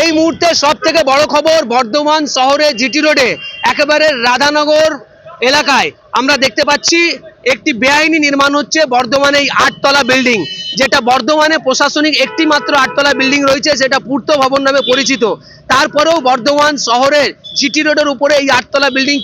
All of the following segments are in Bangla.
এই মুহূর্তে সব থেকে বড় খবর বর্ধমান শহরে জিটি রোডে, একেবারে রাধানগর এলাকায় আমরা দেখতে পাচ্ছি একটি বেআইনি নির্মাণ হচ্ছে বর্ধমানে এই আটতলা বিল্ডিং, যেটা বর্ধমানে প্রশাসনিক একটি মাত্র আটতলা বিল্ডিং রয়েছে, সেটা পূর্ত ভবন নামে পরিচিত। তারপরেও বর্ধমান শহরের জিটি রোডের উপরে এই আটতলা বিল্ডিং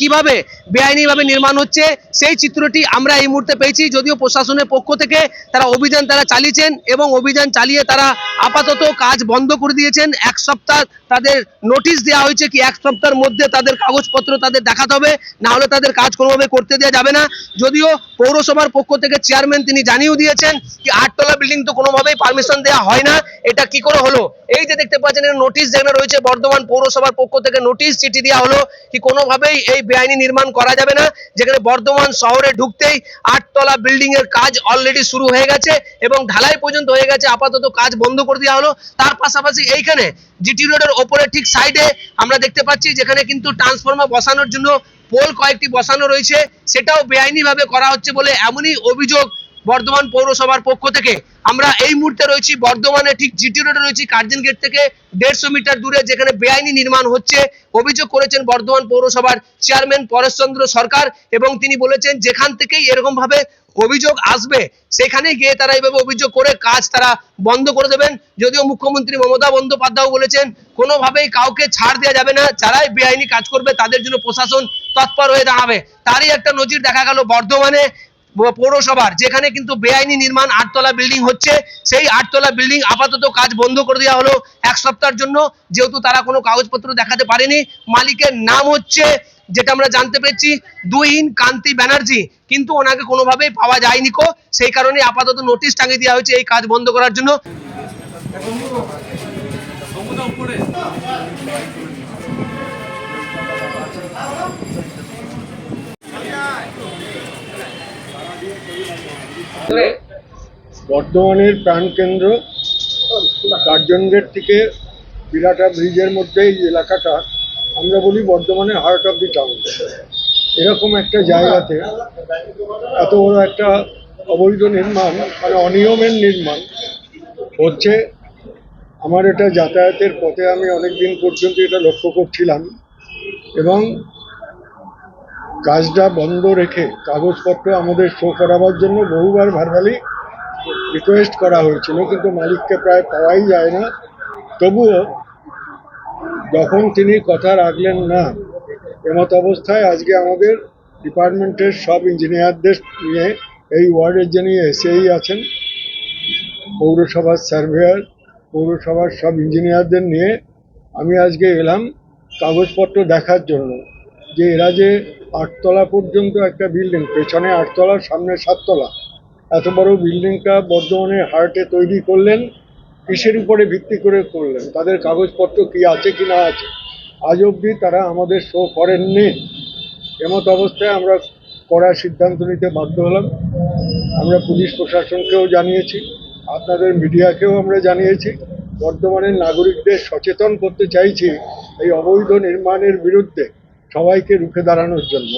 কীভাবে বেআইনিভাবে নির্মাণ হচ্ছে, সেই চিত্রটি আমরা এই মুহূর্তে পেয়েছি, যদিও প্রশাসনের পক্ষ থেকে তারা অভিযান তারা চালিয়েছেন এবং অভিযান চালিয়ে তারা আপাতত কাজ বন্ধ করে দিয়েছেন। এক সপ্তাহ তাদের নোটিশ দেওয়া হয়েছে কি এক সপ্তাহের মধ্যে তাদের কাগজপত্র তাদের দেখাতে হবে, না হলে তাদের কাজ কোনোভাবে করতে দেওয়া যাবে না। যদিও পৌরসভার পক্ষ থেকে চেয়ারম্যান তিনি জানিয়েও দিয়েছেন কি আটতলা বিল্ডিং তো কোনোভাবেই পারমিশন দেওয়া হয় না। এটা কি করে হলো? এই যে দেখতে পাচ্ছেন নোটিশ যেখানে রয়েছে, বর্ধমান পৌরসভার পক্ষ থেকে নোটিশ চিঠি দেওয়া হলো কি কোনোভাবেই এই বেআইনি নির্মাণ করা যাবে না। যেখানে বর্ধমান শহরে ঢুকতেই আটতলা বিল্ডিং এর কাজ অলরেডি শুরু হয়ে গেছে এবং ঢালাই পর্যন্ত হয়ে গেছে। আপাতত কাজ বন্ধ করে দেওয়া হলো। তার পাশাপাশি এইখানে জিটি রোডের ওপরে ঠিক সাইডে আমরা দেখতে পাচ্ছি যেখানে কিন্তু ট্রান্সফর্মার বসানোর জন্য পোল কয়েকটি বসানো রয়েছে। সেটাও বেআইনি ভাবে করা হচ্ছে বলে এমনই অভিযোগ বর্ধমান পৌরসভার পক্ষ থেকে। আমরা এই মুহূর্তে রয়েছি, বর্ধমানে ঠিক জিটি রোডে রয়েছি কার্জন গেট থেকে দেড়শো মিটার দূরে, যেখানে বেআইনি নির্মাণ হচ্ছে। অভিযোগ করেছেন বর্ধমান পৌরসভার চেয়ারম্যান পরেশচন্দ্র সরকার এবং তিনি বলেছেন, যেখান থেকেই এরকম ভাবে অভিযোগ আসবে সেখানে গিয়ে তারা এইভাবে অভিযোগ করে কাজ তারা বন্ধ করে দেবেন। যদিও মুখ্যমন্ত্রী মমতা বন্দ্যোপাধ্যায় বলেছেন, কোনোভাবেই কাউকে ছাড় দেওয়া যাবে না। যারাই বেআইনি কাজ করবে, তাদের জন্য প্রশাসন তৎপর হয়ে দাঁড়াবে। তারই একটা নজির দেখা গেল বর্ধমানে। পৌরসভার, যেখানে কিন্তু বেআইনি নির্মাণ আটতলা বিল্ডিং হচ্ছে, সেই আটতলা বিল্ডিং আপাতত কাজ বন্ধ করে দেওয়া হলো এক সপ্তাহের জন্য। যেহেতু তারা কোনো কাগজপত্র দেখাতে পারেনি, মালিকের নাম হচ্ছে, যেটা আমরা জানতে পেরেছি দুইন কান্তি ব্যানার্জি। কিন্তু ওনাকে কোনোভাবেই পাওয়া যায়নি কো, সেই কারণে আপাতত নোটিশ টাঙিয়ে দেওয়া হয়েছে এই কাজ বন্ধ করার জন্য। বর্ধমানের প্রাণকেন্দ্র গেট থেকে বিরাটা ব্রিজের মধ্যে এই এলাকাটা, আমরা বলি বর্ধমানে হার্ট অফ দি টাউন এরকম একটা জায়গাতে এত বড় একটা অবৈধ নির্মাণ মানে অনিয়মের নির্মাণ হচ্ছে। আমার এটা যাতায়াতের পথে আমি অনেক দিন পর্যন্ত এটা লক্ষ্য করছিলাম এবং কাজটা বন্ধ রেখে কাগজপত্র আমাদের শো করাবার জন্য বহুবার ভারবালি রিকোয়েস্ট করা হয়েছিল, কিন্তু মালিককে প্রায় পাওয়াই যায় না। তবুও যখন তিনি কথা রাখলেন না, এমত অবস্থায় আজকে আমাদের ডিপার্টমেন্টের সব ইঞ্জিনিয়ারদের নিয়ে, এই ওয়ার্ডের যিনি এসেই আছেন, পৌরসভার সার্ভেয়ার, পৌরসভার সব ইঞ্জিনিয়ারদের নিয়ে আমি আজকে এলাম কাগজপত্র দেখার জন্য। যে এরা যে আটতলা পর্যন্ত একটা বিল্ডিং পেছনে আটতলা, সামনে সাততলা। এত বড় বিল্ডিংটা বর্ধমানের হার্টে তৈরি করলেন, কিসের উপরে ভিত্তি করে করলেন? তাদের কাগজপত্র কি আছে কি না আছে? আজ অবধি তারা আমাদের শো করেননি। এমত অবস্থায় আমরা করার সিদ্ধান্ত নিতে বাধ্য হলাম। আমরা পুলিশ প্রশাসনকেও জানিয়েছি, আপনাদের মিডিয়াকেও আমরা জানিয়েছি। বর্ধমানের নাগরিকদের সচেতন করতে চাইছি এই অবৈধ নির্মাণের বিরুদ্ধে। সবাইকে রুখে দাঁড়ানোর জন্য